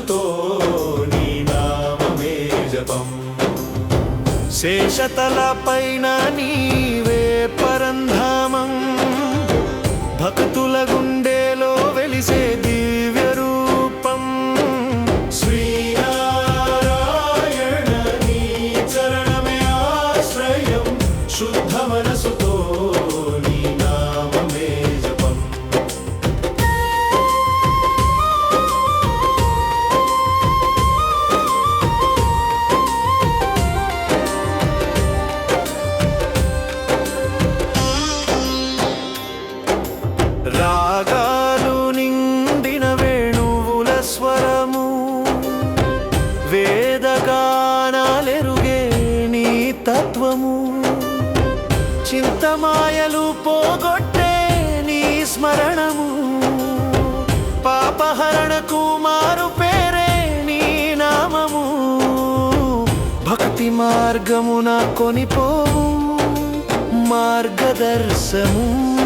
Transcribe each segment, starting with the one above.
మనసుతో నీ నామమే జపం. శేషతల పైన నీవే పరంధామం. భక్తుల గుండెలో వెలిసేది తత్వము చింతమాయలు పోగొట్టే నీ స్మరణము. పాపహరణకు మారు పేరే నీ నామము. భక్తి మార్గమున కొనిపోవు మార్గదర్శము.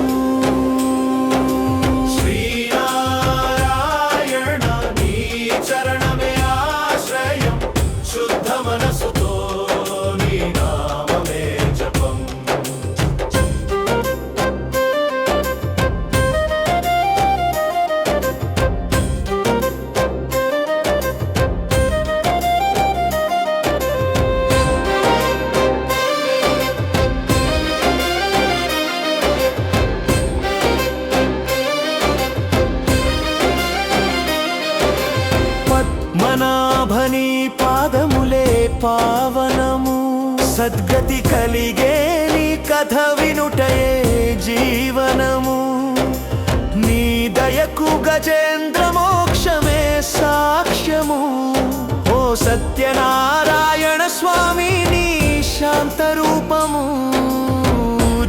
సద్గతి కలిగే నీ కథ వినుటయే జీవనము. నీ దయకు గజేంద్ర మోక్షమే సాక్ష్యము. ఓ సత్యనారాయణ స్వామి నీ శాంత రూపము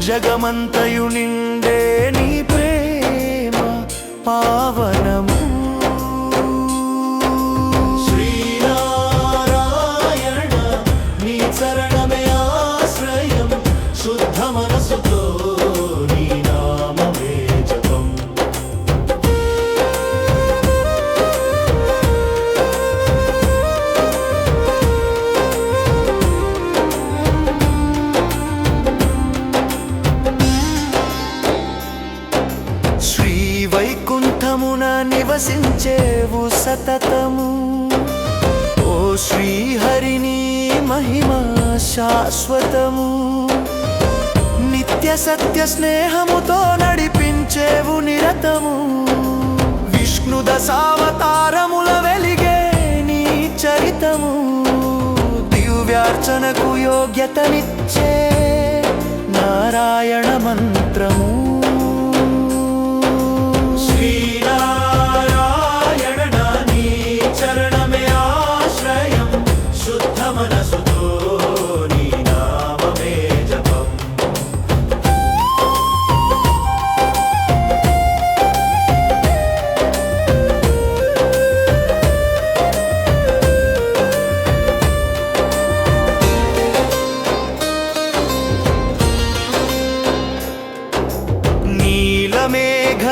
జగమంతయు నిండే నీ ప్రేమ పావనము. నివసించేవు సతతము. ఓ శ్రీహరిని మహిమ శాశ్వతము. నిత్య సత్య స్నేహముతో నడిపించేవు నిరతము. విష్ణు దశావతారముల వెలిగే నీ చరితము. దివ్యార్చనకు యోగ్యతనిచ్చే నారాయణ మంత్రము.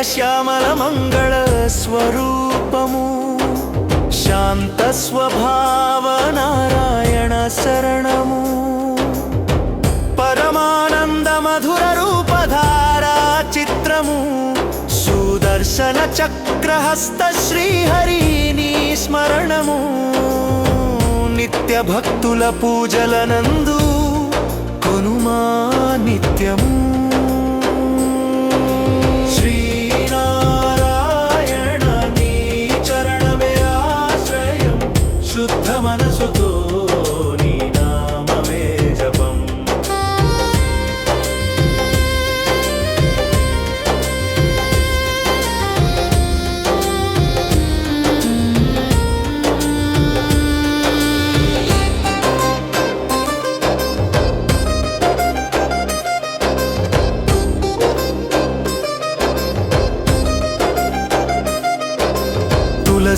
శ్యామల మంగళ స్వరూపము. శాంత స్వభావ నారాయణ శరణము. పరమానంద మధుర రూపధారా చిత్రము. సుదర్శన చక్రహస్త శ్రీహరిని స్మరణము. నిత్య భక్తుల పూజలనందు కొనుమా నిత్యము.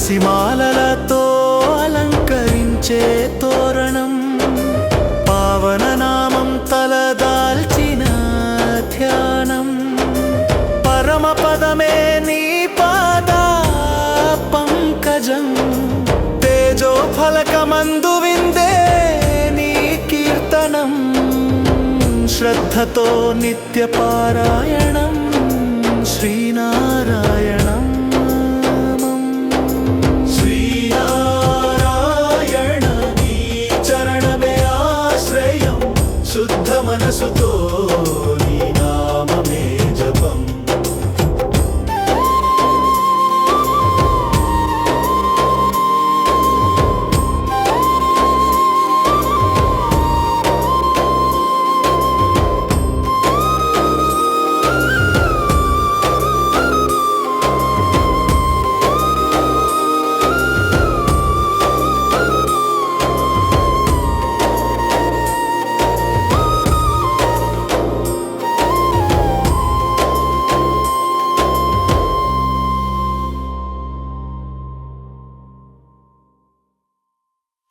తులసి అలంకరించే తోరణం. పావన నామం తలదాల్చిన ధ్యానం. పరమ పదమే నీ పాద పంకజం తేజో ఫలకమందు విందే నీ కీర్తనం. శ్రద్ధతో నిత్య పారాయణం శ్రీనారాయణ